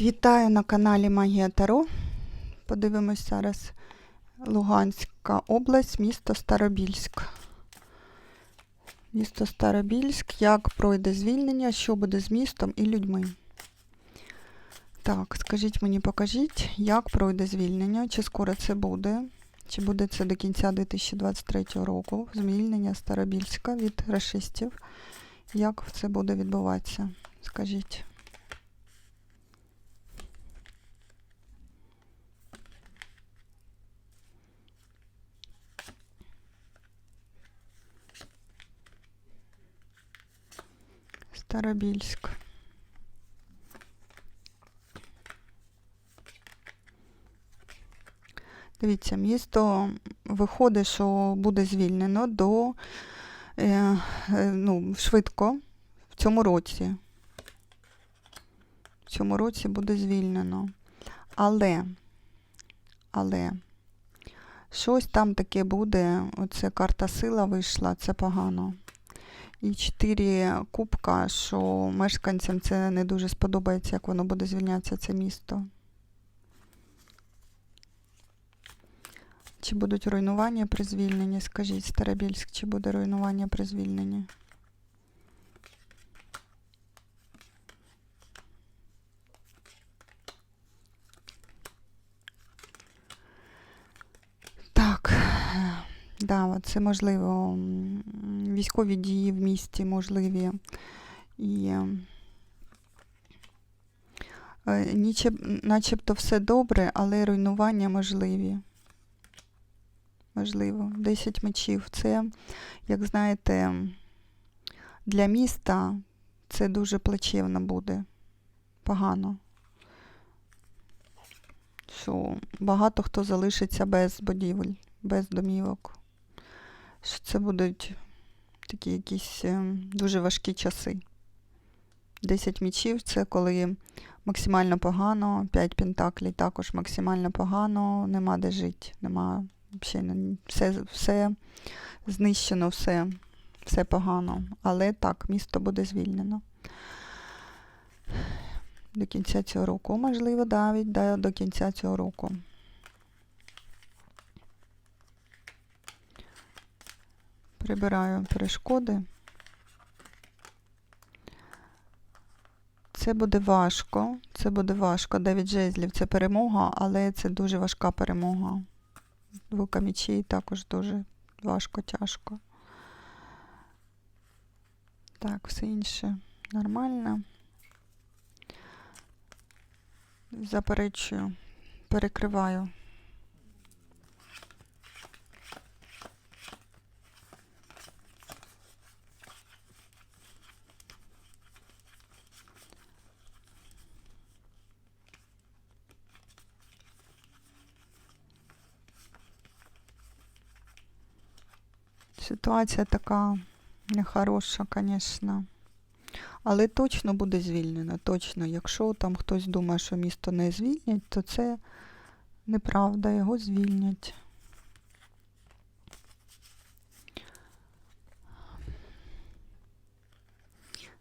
Вітаю на каналі Магія Таро. Подивимось зараз Луганська область, місто Старобільськ. Місто Старобільськ, як пройде звільнення, що буде з містом і людьми. Так, скажіть мені, покажіть, як пройде звільнення, чи скоро це буде, чи буде це до кінця 2023 року, звільнення Старобільська від расистів. Як це буде відбуватися? Скажіть. Старобільськ. Дивіться, місто виходить, що буде звільнено до е, е, ну, швидко в цьому році. В цьому році буде звільнено. Але, але щось там таке буде. Оце карта сила вийшла, це погано. І чотири кубка, що мешканцям це не дуже сподобається, як воно буде звільнятися, це місто. Чи будуть руйнування при звільненні? Скажіть, Старобільськ, чи буде руйнування при звільненні? Так, да, це можливо. Військові дії в місті можливі. І е, начебто все добре, але руйнування можливі. Можливо. 10 мечів. Це, як знаєте, для міста це дуже плачевно буде. Погано. Що багато хто залишиться без будівель, без домівок. Що це будуть такі якісь е, дуже важкі часи. 10 мічів це коли максимально погано, 5 пентаклей також максимально погано, нема де жити, нема взагалі, все, все знищено, все, все погано. Але так, місто буде звільнено. До кінця цього року, можливо, навіть да, до кінця цього року. Прибираю перешкоди. Це буде важко. Це буде важко. Дев'ять жезлів це перемога, але це дуже важка перемога. Двука мічей також дуже важко, тяжко. Так, все інше нормально. Заперечую, перекриваю. Ситуація така нехороша, звісно. Але точно буде звільнено. Точно. Якщо там хтось думає, що місто не звільнять, то це неправда, його звільнять.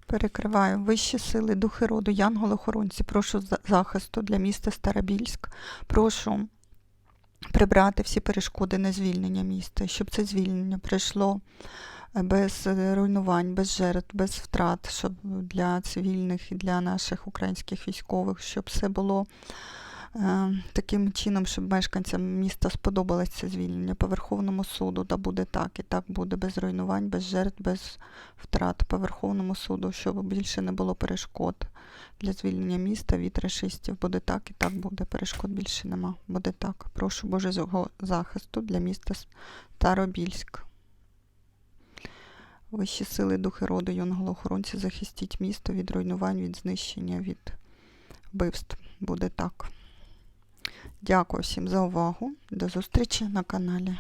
Перекриваю вищі сили, духи роду, янголи-охоронці, прошу за- захисту для міста Старобільськ. Прошу прибрати всі перешкоди на звільнення міста, щоб це звільнення прийшло е, без руйнувань, без жертв, без втрат, щоб для цивільних і для наших українських військових, щоб все було таким чином, щоб мешканцям міста сподобалось це звільнення по Верховному суду, да буде так, і так буде без руйнувань, без жертв, без втрат по Верховному суду, щоб більше не було перешкод для звільнення міста від расистів. Буде так і так буде. Перешкод більше нема. Буде так. Прошу Божого захисту для міста Старобільськ. Вищі сили, духи роду, янголохоронці, захистіть місто від руйнувань, від знищення, від вбивств. Буде так. Дякую всім за увагу. До зустрічі на каналі.